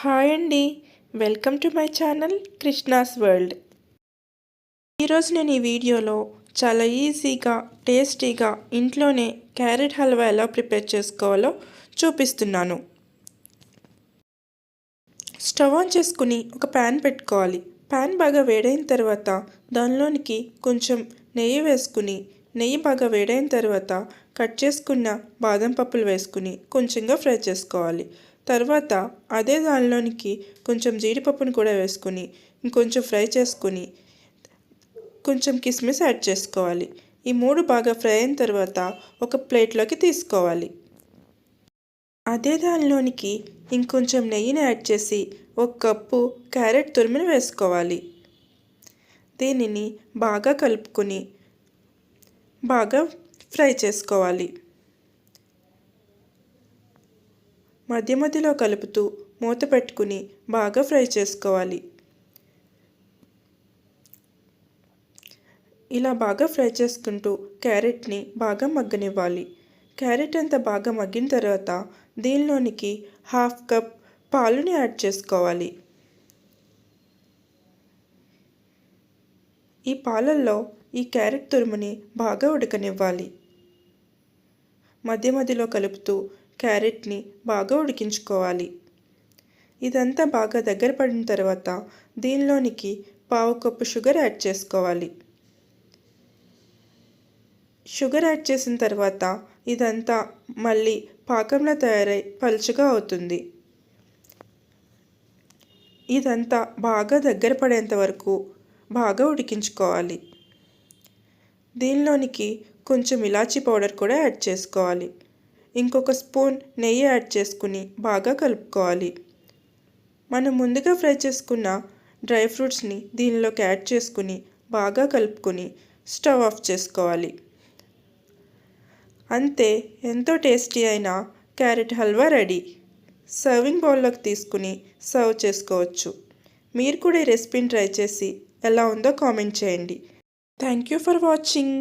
Hi అండి. Welcome to my channel Krishna's world. ఈరోజు నేను ఈ వీడియోలో చాలా ఈజీగా టేస్టీగా ఇంట్లోనే క్యారెట్ హల్వా ఎలా ప్రిపేర్ చేసుకోవాలో చూపిస్తున్నాను. స్టవ్ ఆన్ చేసుకుని ఒక ప్యాన్ పెట్టుకోవాలి. ప్యాన్ బాగా వేడైన తర్వాత దానిలోనికి కొంచెం నెయ్యి వేసుకుని నెయ్యి బాగా వేడైన తర్వాత కట్ చేసుకున్న బాదం పప్పులు వేసుకుని కొంచెంగా ఫ్రై చేసుకోవాలి. తర్వాత అదే దానిలోనికి కొంచెం జీడిపప్పును కూడా వేసుకుని ఇంకొంచెం ఫ్రై చేసుకుని కొంచెం కిస్మిస్ యాడ్ చేసుకోవాలి. ఈ మూడు బాగా ఫ్రై అయిన తర్వాత ఒక ప్లేట్లోకి తీసుకోవాలి. అదే దానిలోనికి ఇంకొంచెం నెయ్యిని యాడ్ చేసి ఒక కప్పు క్యారెట్ తురిమిని వేసుకోవాలి. దీనిని బాగా కలుపుకొని బాగా ఫ్రై చేసుకోవాలి. మధ్య మధ్యలో కలుపుతూ మూత పెట్టుకుని బాగా ఫ్రై చేసుకోవాలి. ఇలా బాగా ఫ్రై చేసుకుంటూ క్యారెట్ని బాగా మగ్గనివ్వాలి. క్యారెట్ అంతా బాగా మగ్గిన తర్వాత దీనిలోనికి హాఫ్ కప్ పాలుని యాడ్ చేసుకోవాలి. ఈ పాలల్లో ఈ క్యారెట్ తురుముని బాగా ఉడకనివ్వాలి. మధ్య మధ్యలో కలుపుతూ క్యారెట్ని బాగా ఉడికించుకోవాలి. ఇదంతా బాగా దగ్గర పడిన తర్వాత దీనిలోనికి పావు కప్పు షుగర్ యాడ్ చేసుకోవాలి. షుగర్ యాడ్ చేసిన తర్వాత ఇదంతా మళ్ళీ పాకంలో తయారై పలుచగా అవుతుంది. ఇదంతా బాగా దగ్గర పడేంత వరకు బాగా ఉడికించుకోవాలి. దీనిలోనికి కొంచెం ఇలాచీ పౌడర్ కూడా యాడ్ చేసుకోవాలి. ఇంకొక స్పూన్ నెయ్యి యాడ్ చేసుకుని బాగా కలుపుకోవాలి. మనం ముందుగా ఫ్రై చేసుకున్న డ్రై ఫ్రూట్స్ని దీనిలోకి యాడ్ చేసుకుని బాగా కలుపుకొని స్టవ్ ఆఫ్ చేసుకోవాలి. అంతే ఎంతో టేస్టీ అయిన క్యారెట్ హల్వా రెడీ. సర్వింగ్ బౌల్లోకి తీసుకుని సర్వ్ చేసుకోవచ్చు. మీరు కూడా ఈ రెసిపీని ట్రై చేసి ఎలా ఉందో కామెంట్ చేయండి. Thank you for watching.